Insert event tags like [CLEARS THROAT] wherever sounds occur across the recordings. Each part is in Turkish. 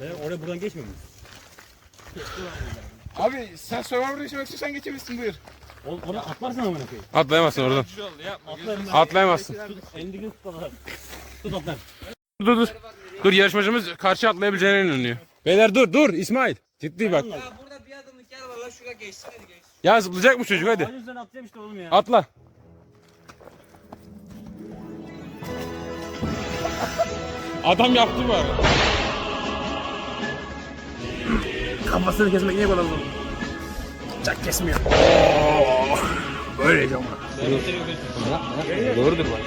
Ben oraya buradan geçmiyor muyum? Abi sen Survivor'da yaşamak istiyorsan geçebilirsin buyur. Oğlum oradan atlarsın amına koyayım. Atlayamazsın oradan. Atlarım. Atlayamazsın. Endigin tutalar. Tut atlar. Dur dur. Dur yarışmacımız karşı atlayabileceğine inanıyor. Beyler dur dur İsmail. Ciddi bak. Ya burada bir adımlık yer var lan şuraya geçsin hadi geç. Ya zıplayacak mı çocuk hadi. Ağacın üzerine atlayacağım işte oğlum ya. Atla. Adam yaptı arada. Kafasını kesmek niye kadar zor? Çak kesmiyor. Böyle ama. Doğrudur bak.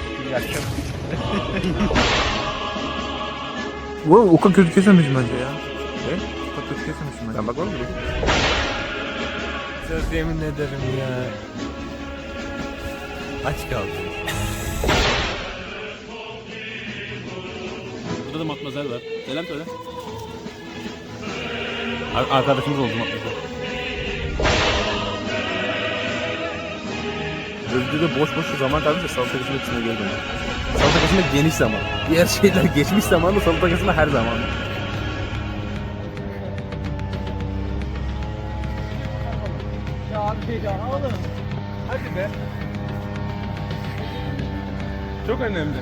Oğlum o kadar kötü kesemişim bence ya. Ne? O kadar kötü kesemişim bence. Sen bak oğlum. Söz yemin ederim ya. Aç kaldım. Burada da matmazel var. Selam söyle. Ar- arkadaşımız oldu matmazel. Özgür'de boş boş zaman kalınca salata kısmı içine dönüyor. Salata kısmı geniş zaman. Diğer şeyler [LAUGHS] geçmiş zamanlı salata kısmı her zaman. Çok önemli.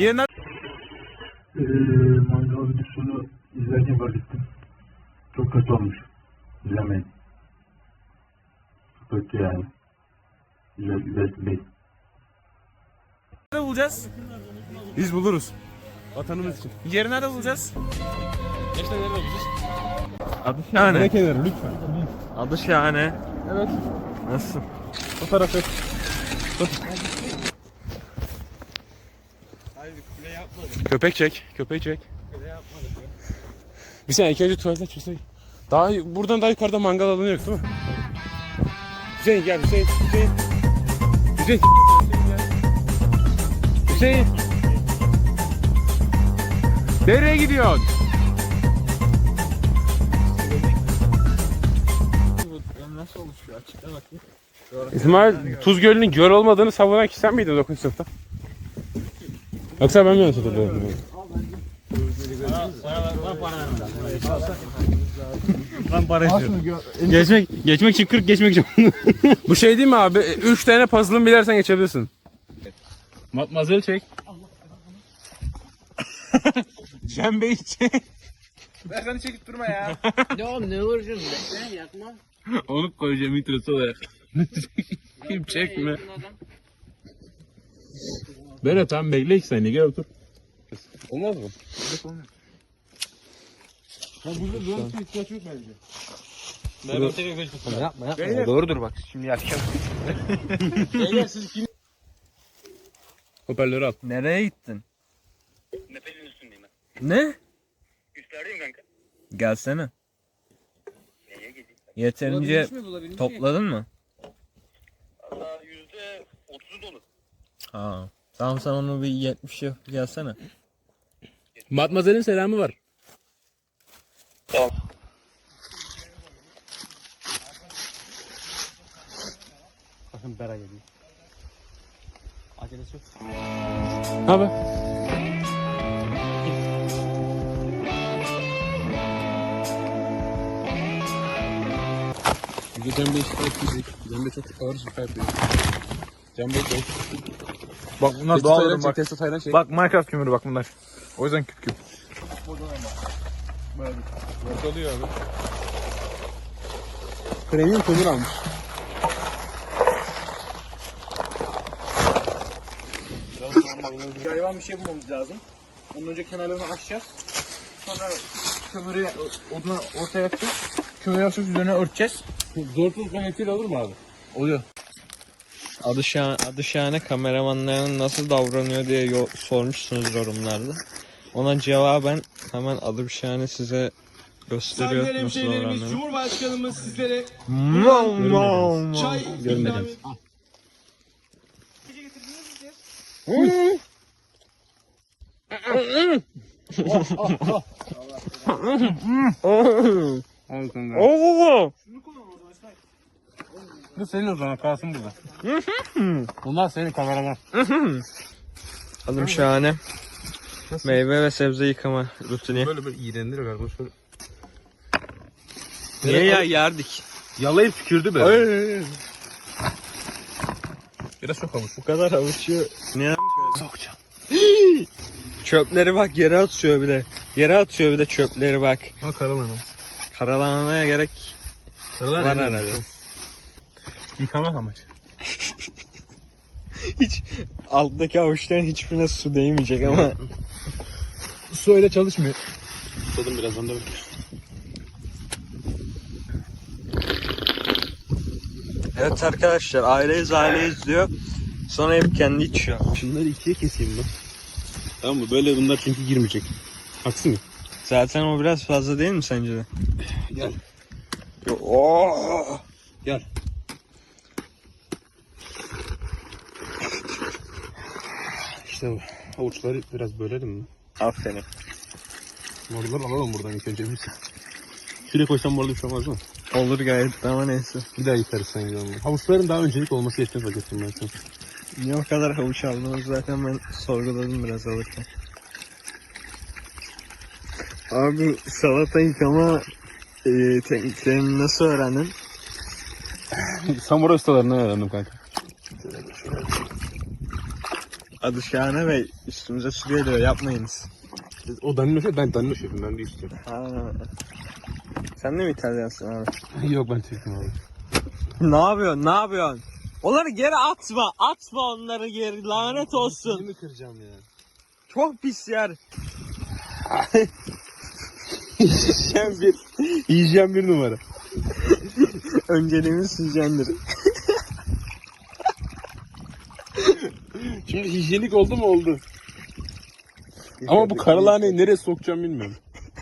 Yerine Ee, mangal videosunu izlerken fark ettim. Çok kötü olmuş. İzlemeyin. Çok kötü yani. Güzel değil. nerede bulacağız? Biz buluruz. Vatanımız için. Yeri nerede bulacağız? Geçten nerede bulacağız? Adı şahane. kenarı lütfen. Adı şahane. Evet. Nasıl? Fotoğraf et. Köpek çek. Köpeği çek. Bir saniye ilk önce tuvalete çıksak. Daha buradan daha yukarıda mangal alanı yok değil mi? Hüseyin gel Hüseyin. Hüseyin. Hüseyin. Hüseyin. Nereye gidiyorsun? Nasıl oluşuyor? Açıkla bakayım. İsmail Tuz Gölü'nün göl olmadığını savunan kişi sen miydin 9. sınıfta? Yoksa ben mi yanlış hatırlıyorum? Ben para istiyorum. Geçmek, geçmek için 40 geçmek için. [LAUGHS] Bu şey değil mi abi? 3 tane puzzle'ın bilersen geçebilirsin. Matmazel çek. Cembeyi çek. Ben seni çekip durma ya. [LAUGHS] Ne oğlum ne uğraşıyorsun bekle yakma. Onu koyacağım introsu olarak. Kim çekme. Berat tamam bekle 2 saniye gel otur. Olmaz mı? Yapma yapma. Doğrudur bak. Şimdi yakacağım. [LAUGHS] Hoparlörü al. Nereye gittin? Ne? Üstlerdeyim kanka. Gelsene. Neye gideyim? Yeterince topladın mı? Valla yüzde otuzu dolu. Ha. Tamam sen onu bir 70 yap gelsene. Matmazel'in selamı var. Bakın Bera geliyor. Acelesi yok. Ne haber? Cem Bey şikayet edecek. Cem Bey çok ağır şikayet ediyor. Cem Bey çok. Bak bunlar Testi doğal ürün bak. testi çek. Bak Minecraft kömürü bak bunlar. O yüzden küp küp. Oluyor abi. Premium kömür almış. Hayvan bir şey bulmamız lazım. Ondan önce kenarlarını açacağız. Sonra kömürü odunu ortaya yakacağız. Kömürü yakacağız üzerine örteceğiz. Zortuz kanetiyle olur mu abi? Oluyor. Adı şahane, adı şahane kameramanların nasıl davranıyor diye yo- sormuşsunuz yorumlarda. Ona cevaben hemen adı şahane size gösteriyor nasıl davranıyor. Cumhurbaşkanımız sizlere Çay Görmedim. Al kanka. Oo! Bu senin o zaman kalsın burada. Bunlar senin kameraman. Adım şahane. Meyve ve sebze yıkama rutini. Böyle böyle iğrendir galiba. Şöyle. Niye ya yerdik? Yalayıp tükürdü be. Biraz çok havuç. Bu kadar havuçu ne Sokacağım. [GASPS] Çöpleri bak yere atıyor bir de. Yere atıyor bir de çöpleri bak. Ha karalana. Karalamaya gerek Karalana var herhalde. Yıkamak amaç. Hiç alttaki havuçların hiçbirine su değmeyecek ama Su öyle çalışmıyor. Tadım birazdan da böyle. Evet arkadaşlar aileyiz aileyiz diyor. Sonra hep kendi içiyor. Şunları ikiye keseyim ben. Tamam mı? Böyle bunlar çünkü girmeyecek. Haksız mı? Zaten o biraz fazla değil mi sence de? Gel. Yo- Oo! Gel. İşte bu. Havuçları biraz bölelim mi? Aferin. Morları alalım buradan ilk önce biz. Şuraya koysam morlu bir şey olmaz mı? Olur gayet ama neyse. Bir daha yıkarız sanki onu. Havuçların daha öncelik olması gerektiğini fark ettim ben an. Niye o kadar havuç aldınız zaten ben sorguladım biraz alırken. Abi salata yıkama e, tekniklerini nasıl öğrendin? [LAUGHS] Samuray ustalarından öğrendim kanka. Adı Şahane Bey üstümüze su geliyor yapmayınız. O Danilo şef, ben Danilo şefim, ben de istiyorum. Sen de mi İtalyansın abi? [LAUGHS] Yok ben Türk'üm abi. ne yapıyorsun ne yapıyorsun? Onları geri atma atma onları geri lanet olsun. mi kıracağım ya? Çok pis yer. [LAUGHS] Yiyeceğim bir, yiyeceğim bir numara. Önceliğimiz hijyendir. Şimdi hijyenik oldu mu oldu. Ama bu karalahaneyi nereye sokacağım bilmiyorum.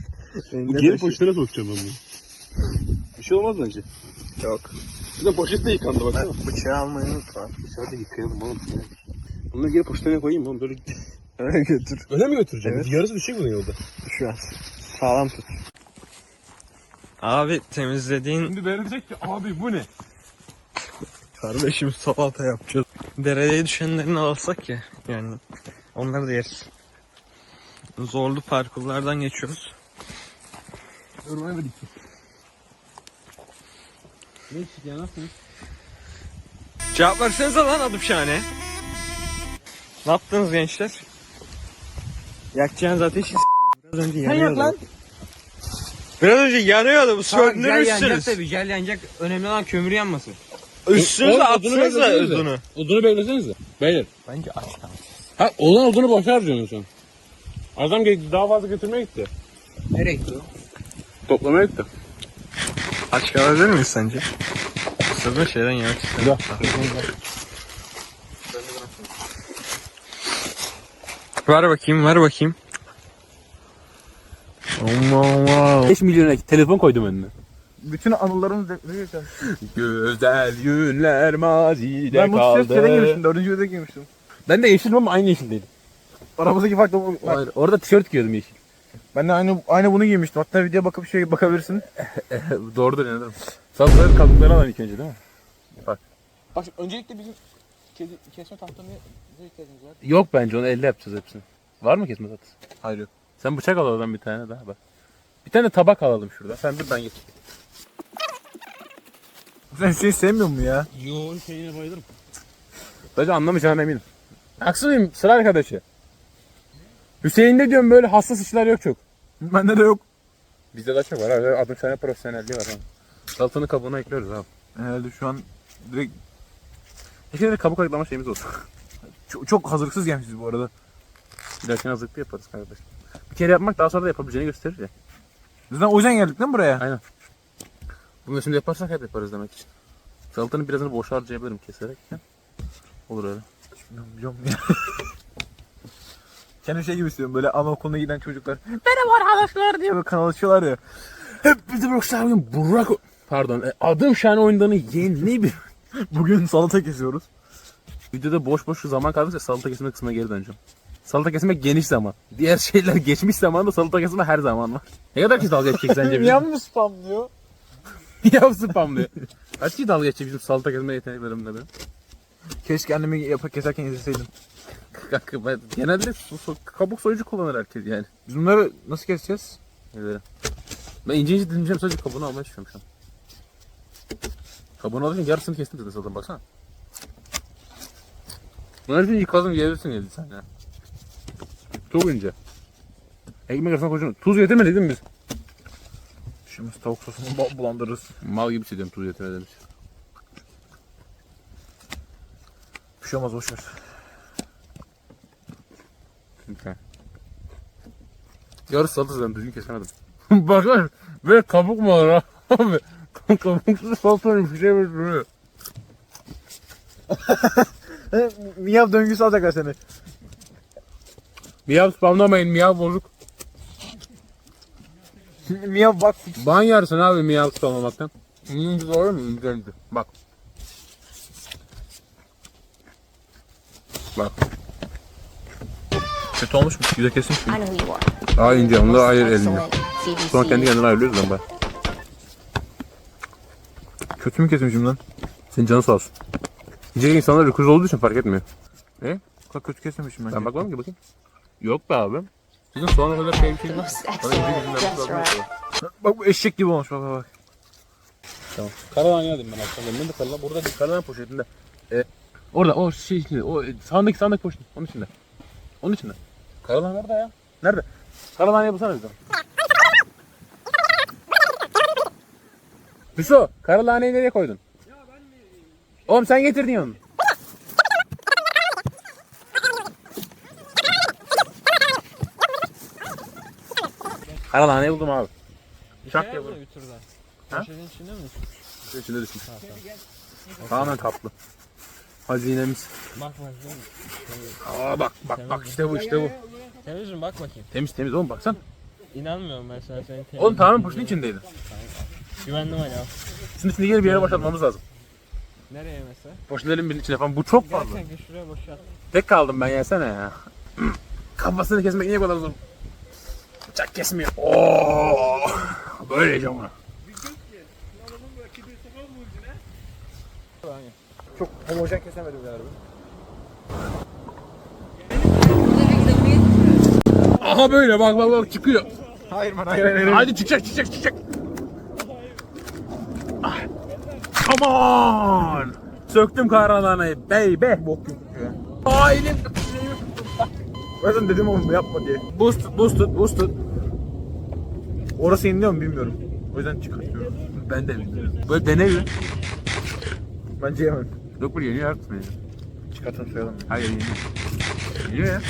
[LAUGHS] Bu geri poşetine sokacağım ben bunu. Bir şey olmaz bence. Yok. Bir de poşet de yıkandı baksana. Bıçağı almayı unutma. Dışarıda yıkayalım oğlum. Bunları geri poşetine koyayım oğlum. Böyle [LAUGHS] Öyle götür. öyle mi götüreceğim? Evet. Yarısı düşecek mi yolda? Şu an. Sağlam tut. Abi temizlediğin Şimdi ben diyecek ki abi bu ne? Kardeşim salata yapacağız. Dereye düşenlerini alsak ya yani onları da yeriz. Zorlu parkurlardan geçiyoruz. Diktin? Ne içtik ya nasıl? Cevap versenize lan adım şahane. Ne yaptınız gençler? Yakacağınız ateşi biraz önce yanıyordu. lan. Biraz önce yanıyordu bu Jel yanacak söndürmüşsünüz. tabii jel yanacak. Önemli olan kömür yanması. Üstünüze Oğlum, odunu atsanıza odunu. Odunu beklesenize. Beyler. Bence aç. Ha olan odunu boşa harcıyorsun sen. Adam daha fazla götürmeye gitti. Nereye gitti o? Toplamaya gitti. Aç kalabilir miyiz sence? Sırrın şeyden yemek Ya. Ver bakayım ver bakayım. Allah Allah. 5 milyona telefon koydum önüne. Bütün anılarımız de... Güzel günler mazide Ben tişört şeyden giymiştim. Dördüncü yılda giymiştim. Ben de yeşildim ama aynı yeşildeydim. Aramızdaki fark da bu. Bak, Hayır, orada tişört giyiyordum yeşil. Ben de aynı aynı bunu giymiştim. Hatta videoya bakıp şey bakabilirsin. [LAUGHS] Doğrudur inanırım. Sazların kabukları alalım ilk önce değil mi? Bak şimdi öncelikle bizim kedi, kesme tahtamı bize ihtiyacımız var. Yok bence onu elle yapacağız hepsini. Var mı kesme tahtası? Hayır yok. Sen bıçak al oradan bir tane daha bak. Bir tane tabak alalım şurada. Sen dur ben getir. Sen şey sevmiyor mu ya? Yoğun şeyine bayılırım. Bence anlamayacağına eminim. Haksız mıyım? Sıra arkadaşı. Hüseyin'de diyorum böyle hassas işler yok çok. Bende de yok. Bizde de çok var abi. Adım sana profesyonelliği var abi. Salatanın kabuğuna ekliyoruz abi. Herhalde şu an direkt... Keşke de kabuk ayıklama şeyimiz olsun. çok, çok hazırlıksız gelmişiz bu arada. Bir dahakine hazırlıklı yaparız kardeşim. Bir kere yapmak daha sonra da yapabileceğini gösterir ya. Zaten o yüzden geldik değil mi buraya? Bunu şimdi yaparsak hep yaparız demek için. Salatanın birazını boşa harcayabilirim keserek. Olur öyle. Bilmiyorum, ya. [LAUGHS] Kendi şey gibi istiyorum böyle anaokuluna giden çocuklar. Merhaba arkadaşlar diye böyle kanal açıyorlar ya. Hep bizi Rockstar bugün Burak... Pardon. e, Adım şahane oyunlarını yeni bir... [LAUGHS] Bugün salata kesiyoruz. Videoda boş boş zaman kaldıkça salata kesme kısmına geri döneceğim. Salata kesme geniş zaman. Diğer şeyler [LAUGHS] geçmiş zamanda salata kesme her zaman var. Ne kadar ki dalga geçecek sence bizim? Yan mı spamlıyor? [LAUGHS] ya spam diyor. Kaç kişi dalga geçti bizim salata kesme yeteneklerimle be. Keşke annemi yapıp keserken izleseydim. Kanka ben genelde su, so- kabuk soyucu kullanır herkes yani. Biz bunları nasıl keseceğiz? Evet. Ben ince ince dilimleyeceğim sadece kabuğunu almaya çalışıyorum şu an. Kabuğunu alırken yarısını kestim zaten zaten baksana. Bunları hepsini yıkadım yiyebilirsin yedi sen ya. Çok ince. Ekmek arasına koyacaksın. Tuz yetemedik değil mi biz? Şimdi tavuk sosunu bulandırırız. Mal gibi hissediyorum tuz yetemediğimiz. Bir şey olmaz boşver. Yarısı salata zaten düzgün kesemedim. [LAUGHS] Bakın [LAUGHS] böyle kabuk mu olur abi? Kabuksuz salata bir şey mi duruyor? Miyav döngüsü alacaklar seni. Miyav spamlamayın miyav bozuk. [LAUGHS] Miyav bak. Ban yersin abi miyav spamlamaktan. İngilizce doğru mu? İngilizce. Bak. Bak. Kötü olmuş mu? Yüze kesin. Are. Daha ince. Onu da ayır. CDC. Sonra kendi kendine ayırıyoruz lan ben. Kötü mü kesmişim lan? Senin canın sağ olsun. Yiyecek insanlar öküz olduğu için fark etmiyor. Bak kötü kesmemişim ben. Ben bakmam ki bakayım. Yok be abi. Sizin soğana kadar şey bir şey right. Bak bu eşek gibi olmuş bak bak. Tamam. Karalan geldim ben akşam. Ben de karalan. Burada bir karalan poşetinde. E, orada o şey içinde. O e, sağındaki sağındaki poşet. Onun içinde. Onun içinde. Karalan nerede ya? Nerede? Karalan yapılsana bizden. Hüso, karalaneyi nereye koydun? Oğlum sen getirdin onu. Karalaneyi buldum abi. Şak bir turda? Ha? Poşetin içinde mi? İçinde düşmüş. Tamamen kaplı. Hazinemiz. Bak bak. Aa bak bak bak işte bu işte bu. Temiz mi? Bak bakayım. Temiz temiz oğlum baksan. İnanmıyorum ben sana senin temiz. Oğlum tamamen poşetin içindeydi. Güvendim hala. Şimdi şimdi geri bir yere boşaltmamız lazım. Nereye mesela? Poşetlerin birinin içine falan. Bu çok fazla. Gerçekten şuraya boşalt. Tek kaldım ben yesene ya. [CLEARS THROAT] Kafasını kesmek niye kadar zor? Bıçak kesmiyor. Oo, böyle yiyeceğim onu. Çok homojen kesemedim galiba. Aha böyle bak bak bak çıkıyor. Hayır man hayır hayır. Hadi çıkacak çıkacak çıkacak. Ah. Come on. Söktüm karalanayı baby. Bok ya. Aa elim. Sana dedim oğlum yapma diye. Boost tut boost tut boost tut. Orası yeniliyor mu bilmiyorum. O yüzden çıkartıyorum. Ben de bilmiyorum. Böyle deneyi. Bence yemem. Yok bu yeniyor artık bence. Çıkartalım soyalım. Hayır yeniyor. Yeniyor ya.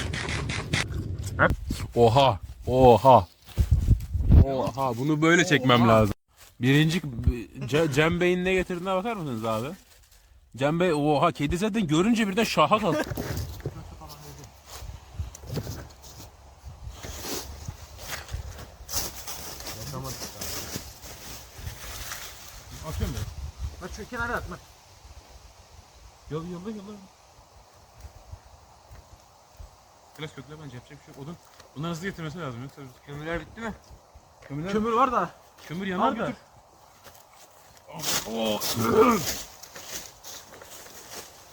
Ha? Oha. Oha. Oha bunu böyle çekmem lazım. Birinci Ce- Cem Bey'in ne getirdiğine bakar mısınız abi? Cem Bey oha kedi zaten görünce birden şaha kalktı. Atıyorum ben. Bak şu kenara atma. Yol yolla yolla. Biraz kökle bence yapacak bir şey yok. Odun. Bunları hızlı getirmesi lazım yoksa Kömürler bitti mi? kömürler Kömür var da. kömür yanar Var da. götür. [CLEARS THROAT]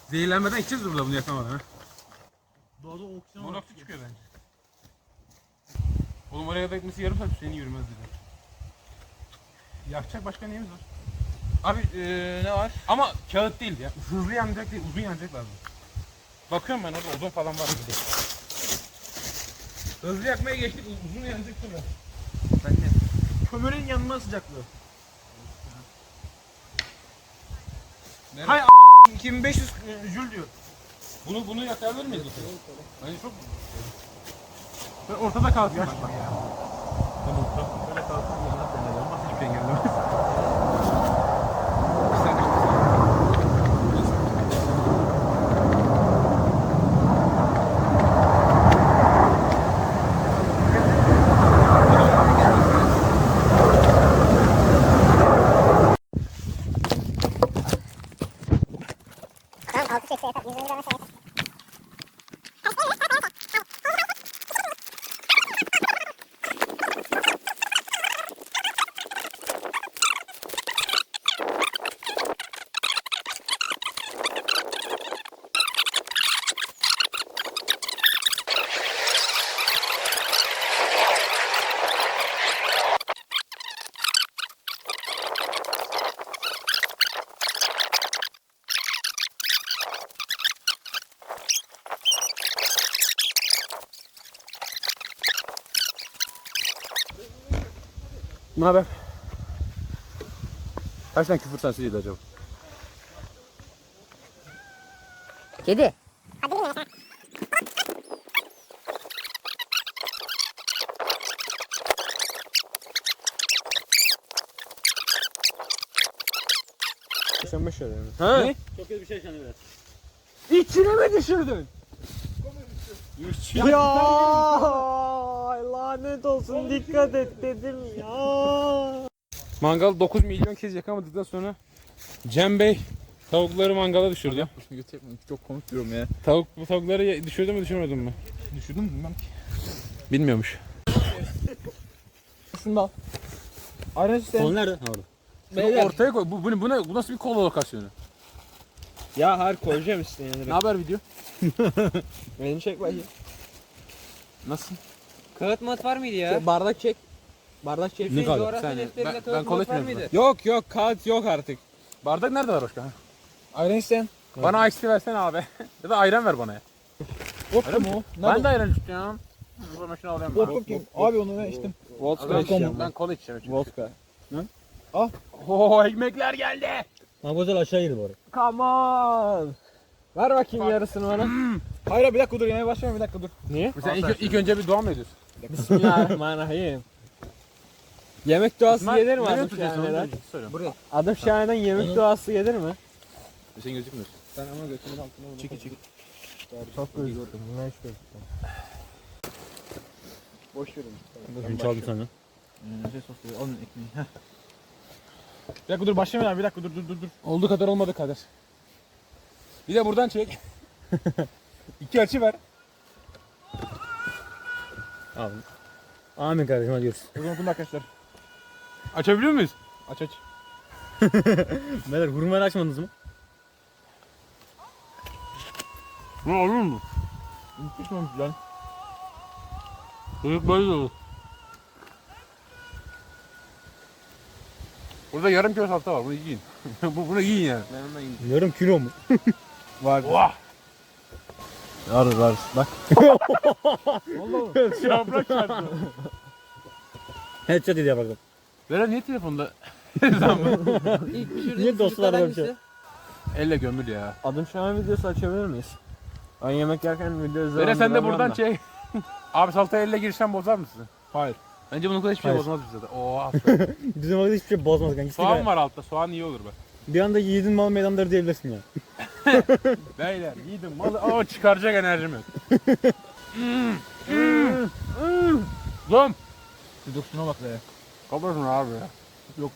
Zehirlenmeden içeceğiz burada bunu yakamadan ha. Doğada oksijen Monoksit çıkıyor bence. Oğlum oraya da gitmesi yarım saat Hüseyin'i yürümez dedi. Yakacak başka neyimiz var? Abi eee, ne var? Ama kağıt değil ya. Hızlı yanacak değil, uzun yanacak lazım. Bakıyorum ben orada ozon falan var gibi. Hızlı yakmaya geçtik, uzun yanacak sonra. Kömürün yanma sıcaklığı. Nerede? Hay a**, 2500 jül diyor. Bunu bunu yakabilir miyiz? Hani çok Ben ortada kalkayım. Bak ya. Ben ortada böyle kalkayım. Allah seni olmaz hiçbir şey engellemez. Tamam altı çekse yeter. Yüzünü görmese yeter. Ne haber? Kaç tane küfür tanesiydi acaba? Kedi. Yaşamış öyle. Ha? Ne? Çok kötü bir şey yaşandı biraz. İçine mi düşürdün? Ya lanet olsun dikkat et dedim ya. Mangal 9 milyon kez yakamadıktan sonra Cem Bey tavukları mangala düşürdü. Çok komik diyorum ya. Tavuk bu tavukları düşürdü mü düşürmedin mi? Düşürdün mü bilmem ki. Bilmiyormuş. Şunu da al. Aynen işte. Kol nerede? Orada. Beyler. Ortaya koy. Bu, bu, ne- bu, ne- bu nasıl bir kola lokasyonu? Ya her koyacağım işte yani. Ne haber video? [LAUGHS] Beni çek bakayım. Nasıl? Kağıt mat var mıydı ya? Çek, bardak çek. Bardak çek. Ne kadar? Coğrafya defterinde ben- kağıt ben mat kola var içmiyorum mıydı? Yok yok kağıt yok artık. Bardak nerede var başka? Ayran isteyen. Bana ice tea versene abi. [LAUGHS] ya da ayran ver bana ya. Vodka mı o? Ben de ayran. O zaman şunu alayım ben. Vodka kim? Abi onu ben içtim. Vodka Ben, içeceğim. ben kola içeceğim. çünkü. Vodka. Oo ekmekler geldi. Mademoiselle aşağı girdi bu arada. Come on. Ver bakayım yarısını bana. Hayır abi bir dakika dur yemeğe başlama bir dakika dur. Niye? Sen ilk, ilk önce bir dua mı ediyorsun? Bismillahirrahmanirrahim. Yemek duası İsmail, gelir mi adım şahaneden? Soruyorum. Adım şahaneden yemek duası gelir mi? Sen gözükmüyorsun. Sen ama götümün altına Çekil çekil. Çok gözüktüm. Ne iş gözüktüm? Boş verin. Bugün çaldım senden. Şey sosluyor. Alın ekmeği. Heh. Bir dakika dur başlamayın abi bir dakika dur dur dur. dur. Olduğu kadar olmadı kadar. Bir de buradan çek. [LAUGHS] İki açı ver. Abi. Amin kardeşim hadi görüşürüz. O zaman okunda arkadaşlar. Açabiliyor muyuz? Aç aç. [LAUGHS] Beyler hurmayı açmadınız mı? Ne olur mu? Hiç olmuş lan? Çocuk böyle olur. Burada yarım kilo salata var. Bunu yiyin. [LAUGHS] Bu- Bunu yiyin yani. Yarım kilo mu? Var. Vah! Var. Bak. Yaprak çarptı. Headshot dedi yapardım. Beren niye telefonda? İlk düşürdüğünüz Niye dostlar çocuklar böyle şey? hangisi? Elle gömül ya. Adım şahan videosu açabilir miyiz? Ben yemek yerken video izlemem. Beren sen de buradan da. çek. [LAUGHS] Abi salataya elle girişten bozar mısın? Hayır. Bence bunun kadar hiçbir şey Hayır. bozmaz bize de. Oo aferin. [LAUGHS] Bizim orada hiçbir şey bozmaz kanka. Soğan İstikrar- var altta. Soğan iyi olur bak. Bir anda yiğidin mal meydanları diyebilirsin ya. [LAUGHS] Beyler yedim malı ama çıkaracak enerjim yok. Zom. Bir dur şuna bak be. Kapatsın abi ya. Yok.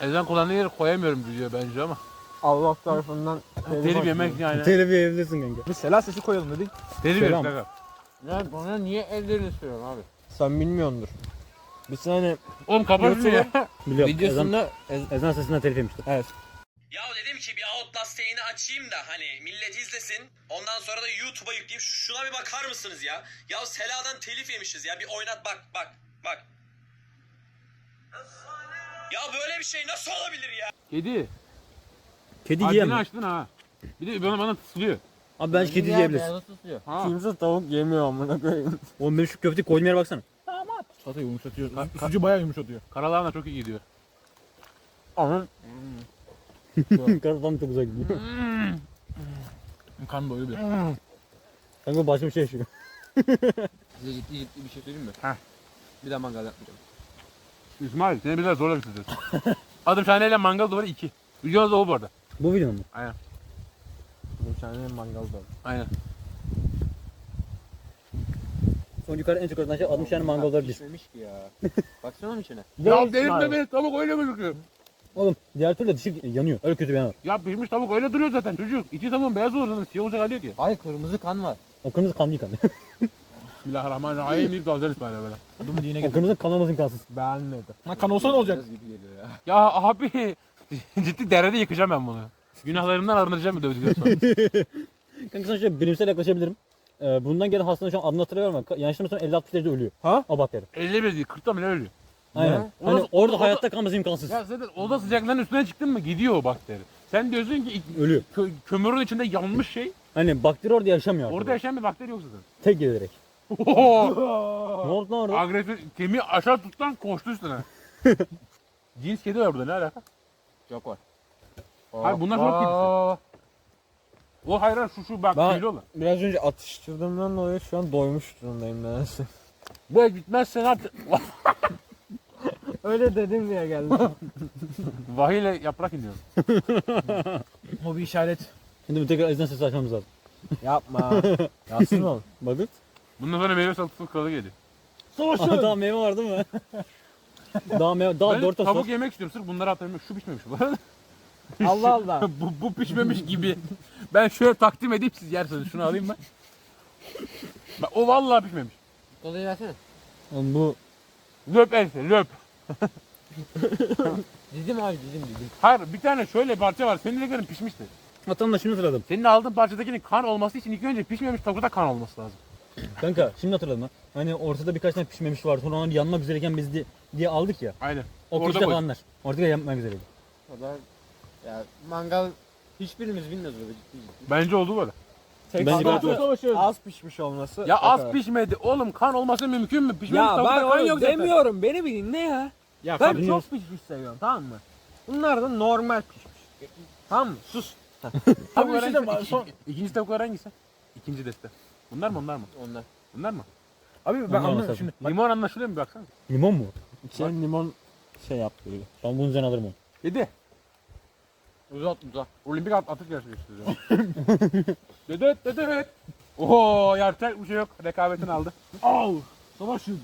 Ezan kullandığı yeri koyamıyorum videoya bence ama. Allah tarafından Telif yemek yani. Telif yiyebilirsin kanka. Biz selam sesi koyalım dedik. Telif Selam. yemek kanka. Ya bana niye ellerini sürüyorsun abi? Sen bilmiyordur. Biz hani Oğlum kapat şunu ya. Biliyorum. Ezan, videosunda ez- ezan sesinden telif yemiştir. evet. Ya dedim ki bir Outlast yayını açayım da hani millet izlesin. Ondan sonra da YouTube'a yükleyeyim. Şuna bir bakar mısınız ya? Ya Sela'dan telif yemişiz ya. Bir oynat bak bak bak. Ya böyle bir şey nasıl olabilir ya? Kedi. Kedi Haddini yiyemem. açtın ha. Bir de bana bana tıslıyor. Abi ben kedi yiyebiliriz. Ha. Kimse tavuk yemiyor amına koyayım. Oğlum benim şu köfte koyduğum yere baksana. Satı yumuşatıyor. Sucu bayağı yumuşatıyor. Karalahana çok iyi gidiyor. Ama [LAUGHS] Karadan çok güzel gidiyor. Kan doydu bile. Kanka başka bir şey yaşıyor. [LAUGHS] Size ciddi ciddi bir şey söyleyeyim mi? Heh. Bir daha mangal yapmayacağım. İsmail seni biraz zorla bitireceğiz. [LAUGHS] Adım şahaneyle mangal duvarı 2. Videonuz da o bu arada. Bu video mu? bir tane mangal var. Aynen. Son yukarı en çok aşağı adım şahane mangalları bir. Pişmemiş ki ya. Baksana mı içine? Ya benim de benim tavuk öyle gözüküyor. Oğlum diğer türlü dışı yanıyor. Öyle kötü bir yanı var. Ya pişmiş tavuk öyle duruyor zaten çocuk. İçi tavuğun beyaz olur zaten. Siyah olacak hali yok ya. Hayır kırmızı kan var. O kırmızı kan değil kan. Bismillahirrahmanirrahim deyip dalacağız İsmail'e böyle. Adamın dine o getir. kırmızı kan olmasın kansız. Beğenmedi. Lan kan olsa ne olacak? Biraz gibi geliyor ya. Ya abi [LAUGHS] ciddi derede yıkacağım ben bunu. Günahlarımdan arındıracağım bir dövdükten sonra. [LAUGHS] Kanka sana şöyle bilimsel yaklaşabilirim. Ee, bundan gelen hastanın şu an adını hatırlamıyorum ama yanlış hatırlamıyorsam 50-60 derecede ölüyor. Ha? O bakteri. 51 değil 40'ta bile ölüyor. Aynen. O Hani da- orada o da- hayatta kalması imkansız. Ya zaten oda sıcaklığının üstüne çıktın mı gidiyor o bakteri. Sen diyorsun ki Ölüyor. kö- kömürün içinde yanmış şey. Hani bakteri orada yaşamıyor. Orada Orada yaşayan bir bakteri yok zaten. Tek gelerek. Ne oldu lan orada? Agresif kemiği aşağı tuttan koştu üstüne. [LAUGHS] Cins kedi var burada ne alaka? Yok var. Hayır bunlar çok kedisi. O hayır, şu şu bak Ben- tüylü olan. Biraz önce atıştırdığımdan dolayı şu an doymuş durumdayım nedense. [LAUGHS] Bu et bitmezsen artık [LAUGHS] Öyle dedim diye geldim. [LAUGHS] vahiyle yaprak iniyorum. O bir işaret. Şimdi bir tekrar ezan sesi açmamız lazım. Yapma. Yatsın ol. Bakın. Bundan sonra meyve salatasının kralı geliyor. Aa, daha meyve var değil mi? daha meyve, daha Ben dört tavuk yemek istiyorum sırf bunları atıyorum. Şu pişmemiş bu arada. Allah Allah. [LAUGHS] bu, bu pişmemiş gibi. Ben şöyle takdim edeyim siz yersiniz. Şunu alayım ben. Bak, o vallahi pişmemiş. Kolayı versene. Oğlum bu Löp else löp. [LAUGHS] Didim abi didim didim. Hayır bir tane şöyle parça var. Senin dediklerin pişmişti. Atanım da şimdi hatırladım. Senin aldığın parçadakinin kan olması için ilk önce pişmemiş tavukta kan olması lazım. Kanka şimdi hatırladım ha. Hani ortada birkaç tane pişmemiş vardı. Sonra onlar yanmak üzereyken biz di- diye aldık ya. Aynen. O Orada koy. falanlar. Orada yanmak üzereydi. O da ya mangal hiçbirimiz bilmiyoruz böyle ciddi ciddi. Bence oldu böyle. Bence güzel. Az pişmiş olması. Ya o az kadar. pişmedi. Oğlum kan olması mümkün mü? Pişmemiş Ya tavukta ben kan onu yok zaten. demiyorum. Beni bir dinle ya. Ya Ben tabii çok pişmiş seviyorum tamam mı? Bunlar da normal pişmiş. Tamam mı? Sus. [LAUGHS] Tavuklar bir şey de hangisi? var, son- İki- İkinci tavuklar hangisi? İkinci deste. Bunlar mı onlar mı? Onlar. Bunlar mı? Abi ben Onlar anlamıyorum şimdi. Limon anlaşılıyor mu bir baksana. Limon mu? Sen limon şey yaptırıyor. Ben bunun üzerine alırım onu. Yedi. Uzat uzat. Olimpik at atık yarışı gösteriyor. [LAUGHS] dedet dedet. Oo yapacak bir şey yok. Rekabetin aldı. Al. Savaşın.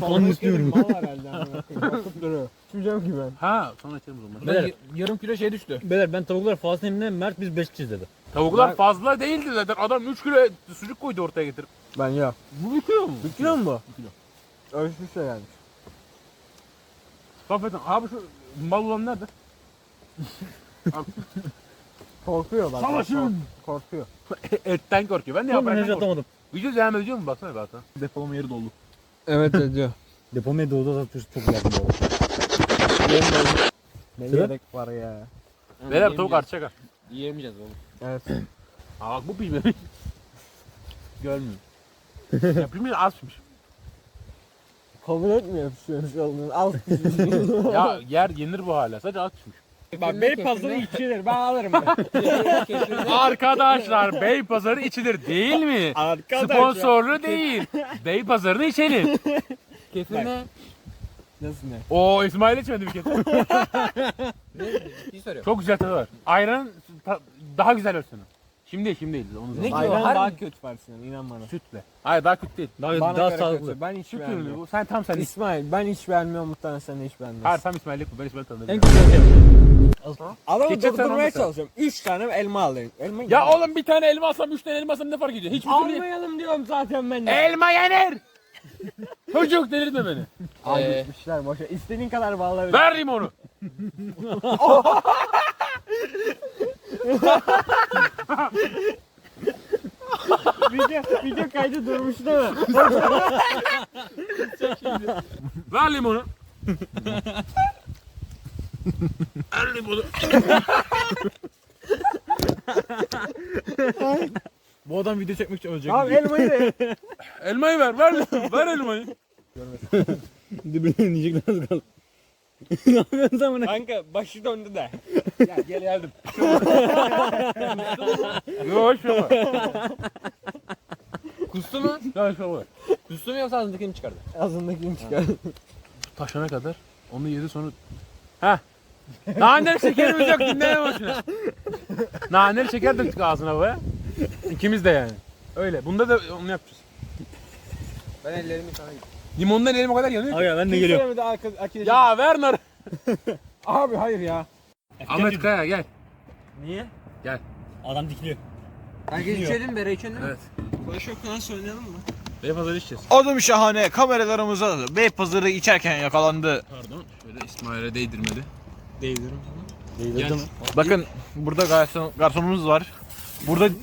Kan istiyorum. [LAUGHS] Şimdicem ki ben. Ha sonra içelim o zaman. Beyler, yarım kilo şey düştü. beyler ben tavuklar fazla emine Mert biz 5 kişiyiz dedi. Tavuklar fazla değildi zaten. Adam 3 kilo sucuk koydu ortaya getirip. Ben ya. Bu bir kilo mu? Bir kilo mu bu? Bir kilo. Ölçmüş de gelmiş. Hakikaten abi şu mal olan nerede? Korkuyorlar. Savaşın. Korkuyor. Etten korkuyor. Ben de Oğlum hiç yapraktan korkuyorum. atamadım. Video devam ediyor mu? Baksana zaten. Depolama yeri doldu. Evet ediyor. Depomaya doğdu da çok, çok yardım oldu. Ne Sebep? gerek var ya. Beyler tavuk artacak ha. Yiyemeyeceğiz oğlum. Evet. [CLEARS THROAT] Aa bak bu pişmemiş. Görmüyor. [LAUGHS] ya pişmemiş az pişmiş. Kabul etmiyor pişmemiş olduğunu. Az pişmiş. ya yer yenir bu hala. Sadece az pişmiş. Bak Beypazarı içilir. Ben alırım. [LAUGHS] Arkadaşlar Beypazarı içilir değil mi? Arkadaşlar. Sponsorlu değil. Beypazarı'nı içelim. Kefir ne? Nasıl ne? Oo İsmail içmedi bir kez. Bir soruyorum. Çok güzel tadı var. Ayran ta- daha güzel versiyonu. Şimdi değil, şimdi değil. Onu Ne ki zaman. o? Ayran Daha kötü versiyonu inan bana. Sütle. Hayır daha kötü değil. Daha, Bana daha göre sağlıklı. kötü. Ben hiç Süt ürünü beğenmiyorum. bu. Sen tam sen. İsmail ben hiç beğenmiyorum muhtemelen sen de hiç beğenmezsin. Hayır tam İsmail'lik bu. Ben İsmail tanıdım. En kötü şey. Adamı Geçen durdurmaya çalışıyorum. 3 tane elma alayım. Elma Ya oğlum bir tane elma alsam, üç tane elma alsam ne fark ediyor? Hiçbir türlü... Almayalım diyorum zaten ben de. Elma yenir! Çocuk delirtme beni. Al Ee, gitmişler boşa. İstediğin kadar bağlayabilir. Ver limonu. video, video kaydı durmuş değil mi? Ver limonu. Ver limonu. [LAUGHS] Bu adam video çekmek için ölecek. Tamam elmayı da [LAUGHS] Elmayı ver, ver, ver elmayı. Dibine yiyecekler az kaldı. ne yapıyorsun sen bunu? Kanka başı döndü de. Ya gel geldim. Yok şu var. kustu mu? Ya şu var. Kustu mu yoksa ağzındakini çıkardı? Ağzındakini çıkar. Taşana kadar onu yedi sonra... Heh. Naneli şekerimiz yok dinleme boşuna. Naneli şeker döktük ağzına be. İkimiz de yani. Öyle. Bunda da onu yapacağız. Ben ellerimi sana Limondan elim o kadar yanıyor ki. Abi ya ben de geliyorum. Söylemedi arka- arkadaşım. Ya ver nar. [LAUGHS] Abi hayır ya. Ahmet Kaya gel. Niye? Gel. Adam dikiliyor. Herkes içelim bere içelim mi? Evet. Barış Okan'a söyleyelim mi? Beypazarı içeceğiz. Adım şahane. Kameralarımıza Beypazarı içerken yakalandı. Pardon. Şöyle İsmail'e değdirmedi. Değdirim. Değdirdim. Bakın burada garson, garsonumuz var. Burada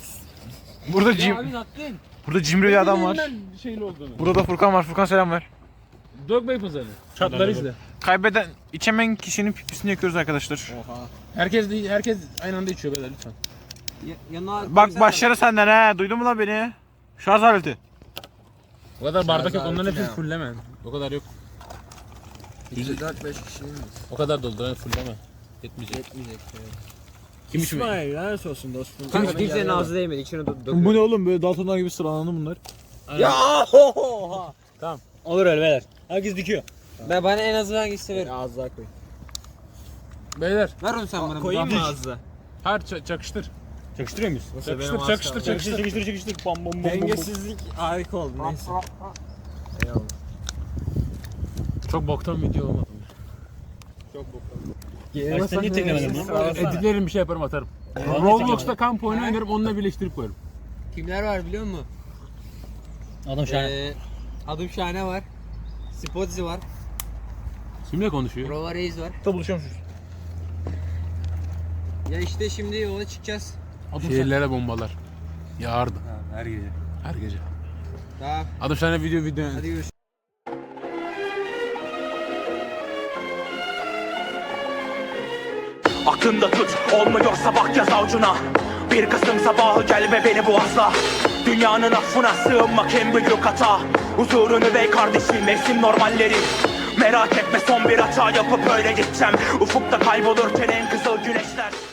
burada cim, Abi burada cimri bir adam var. Olduğunu. Burada da Furkan var. Furkan selam ver. Dök Beypazarı. Çatları izle. Kaybeden içemeyen kişinin pipisini yakıyoruz arkadaşlar. Herkes de, herkes aynı anda içiyor beyler lütfen. Yanına Bak başları senden he. Duydun mu lan beni? Şarj aleti. O kadar bardak yok onların hepsini ne? fulleme. O kadar yok. 4-5 kişinin O kadar doldur fulleme. Yetmeyecek. yetmeyecek. Kim içmiyor? İsmail lanet olsun dostum. Kim- Kanka kimsenin ağzı değmedi. İçine dokuyor. Bu ne oğlum böyle Daltonlar gibi sıralandı bunlar. Ya [LAUGHS] oha. Olur öyle beyler. Herkes dikiyor. Ben bana en azından hangisi ver. Ağzına koy. Beyler Ver onu sen bana. Koyayım mı ağzına? her ça- çakıştır. Çakıştırıyor muyuz? Çakıştır çakıştır Çakıştır çakıştır. çakıştır çakıştır. Bam bam bam bam. Dengesizlik harika oldu neyse. Eyvallah. Çok boktan video olmadı. Ay, sen niye teklemedin bunu? Editlerim bir şey yaparım atarım. Roblox'ta kamp oyunu oynarım onunla birleştirip koyarım. Kimler var biliyor musun? Adam şahane. Ee, adım Şahane var. Spotzi var. Kimle konuşuyor? Rova Reis var. Da buluşuyormuş. Ya işte şimdi yola çıkacağız. Şehirlere bombalar. Yağardı. Her gece. Her gece. Daha Adım sana video video. hadi görüşürüz. Aklında tut olmuyorsa bak yaz avucuna. Bir Kasım sabahı gel ve beni boğazla Dünyanın affına sığınmak en büyük hata? Huzurunu bey kardeşim mevsim normalleri. Merak etme son bir hata yapıp öyle gideceğim. Ufukta kaybolurken en kızıl güneşler